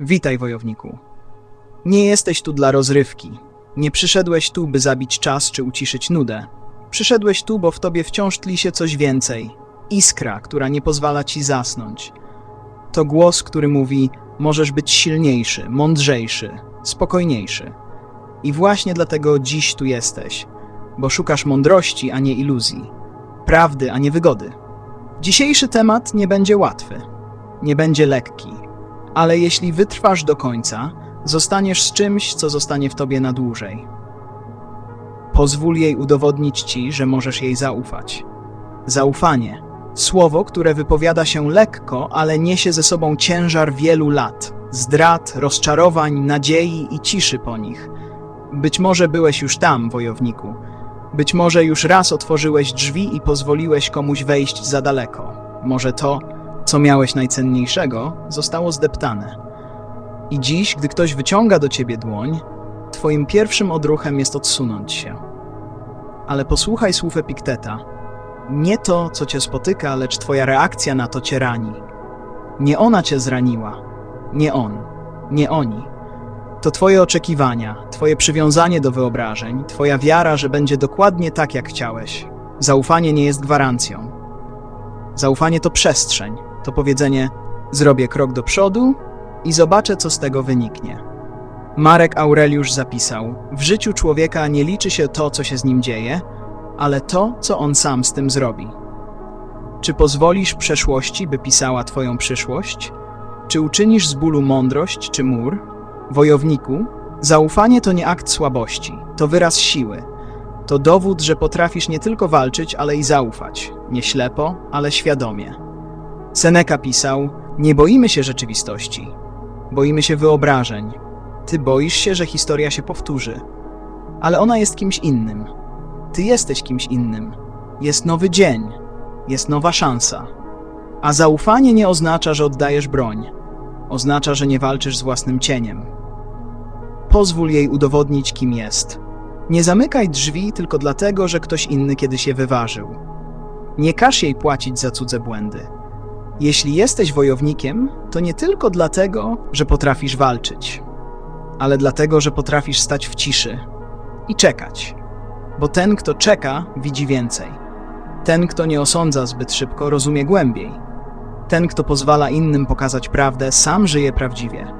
Witaj, wojowniku. Nie jesteś tu dla rozrywki. Nie przyszedłeś tu, by zabić czas czy uciszyć nudę. Przyszedłeś tu, bo w tobie wciąż tli się coś więcej. Iskra, która nie pozwala ci zasnąć. To głos, który mówi: możesz być silniejszy, mądrzejszy, spokojniejszy. I właśnie dlatego dziś tu jesteś, bo szukasz mądrości, a nie iluzji, prawdy, a nie wygody. Dzisiejszy temat nie będzie łatwy, nie będzie lekki, ale jeśli wytrwasz do końca, zostaniesz z czymś, co zostanie w tobie na dłużej. Pozwól jej udowodnić ci, że możesz jej zaufać. Zaufanie słowo, które wypowiada się lekko, ale niesie ze sobą ciężar wielu lat zdrad, rozczarowań, nadziei i ciszy po nich. Być może byłeś już tam, wojowniku. Być może już raz otworzyłeś drzwi i pozwoliłeś komuś wejść za daleko. Może to, co miałeś najcenniejszego, zostało zdeptane. I dziś, gdy ktoś wyciąga do ciebie dłoń, twoim pierwszym odruchem jest odsunąć się. Ale posłuchaj słów Epikteta. Nie to, co cię spotyka, lecz twoja reakcja na to cię rani. Nie ona cię zraniła, nie on, nie oni. To twoje oczekiwania, twoje przywiązanie do wyobrażeń, twoja wiara, że będzie dokładnie tak, jak chciałeś. Zaufanie nie jest gwarancją. Zaufanie to przestrzeń, to powiedzenie: zrobię krok do przodu i zobaczę, co z tego wyniknie. Marek Aureliusz zapisał: W życiu człowieka nie liczy się to, co się z nim dzieje, ale to, co on sam z tym zrobi. Czy pozwolisz przeszłości, by pisała twoją przyszłość? Czy uczynisz z bólu mądrość czy mur? Wojowniku, zaufanie to nie akt słabości, to wyraz siły. To dowód, że potrafisz nie tylko walczyć, ale i zaufać. Nie ślepo, ale świadomie. Seneca pisał: Nie boimy się rzeczywistości, boimy się wyobrażeń. Ty boisz się, że historia się powtórzy, ale ona jest kimś innym. Ty jesteś kimś innym. Jest nowy dzień, jest nowa szansa. A zaufanie nie oznacza, że oddajesz broń. Oznacza, że nie walczysz z własnym cieniem. Pozwól jej udowodnić, kim jest. Nie zamykaj drzwi tylko dlatego, że ktoś inny kiedyś je wyważył. Nie każ jej płacić za cudze błędy. Jeśli jesteś wojownikiem, to nie tylko dlatego, że potrafisz walczyć, ale dlatego, że potrafisz stać w ciszy i czekać. Bo ten, kto czeka, widzi więcej. Ten, kto nie osądza zbyt szybko, rozumie głębiej. Ten, kto pozwala innym pokazać prawdę, sam żyje prawdziwie.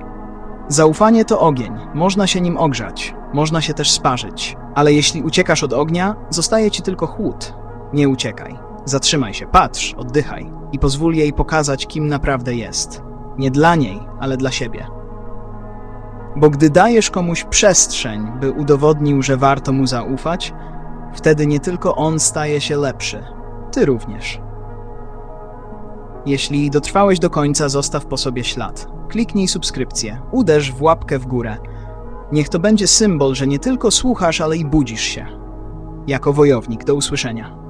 Zaufanie to ogień, można się nim ogrzać, można się też sparzyć, ale jeśli uciekasz od ognia, zostaje ci tylko chłód. Nie uciekaj. Zatrzymaj się, patrz, oddychaj i pozwól jej pokazać, kim naprawdę jest. Nie dla niej, ale dla siebie. Bo gdy dajesz komuś przestrzeń, by udowodnił, że warto mu zaufać, wtedy nie tylko on staje się lepszy, ty również. Jeśli dotrwałeś do końca, zostaw po sobie ślad. Kliknij subskrypcję, uderz w łapkę w górę. Niech to będzie symbol, że nie tylko słuchasz, ale i budzisz się. Jako wojownik, do usłyszenia.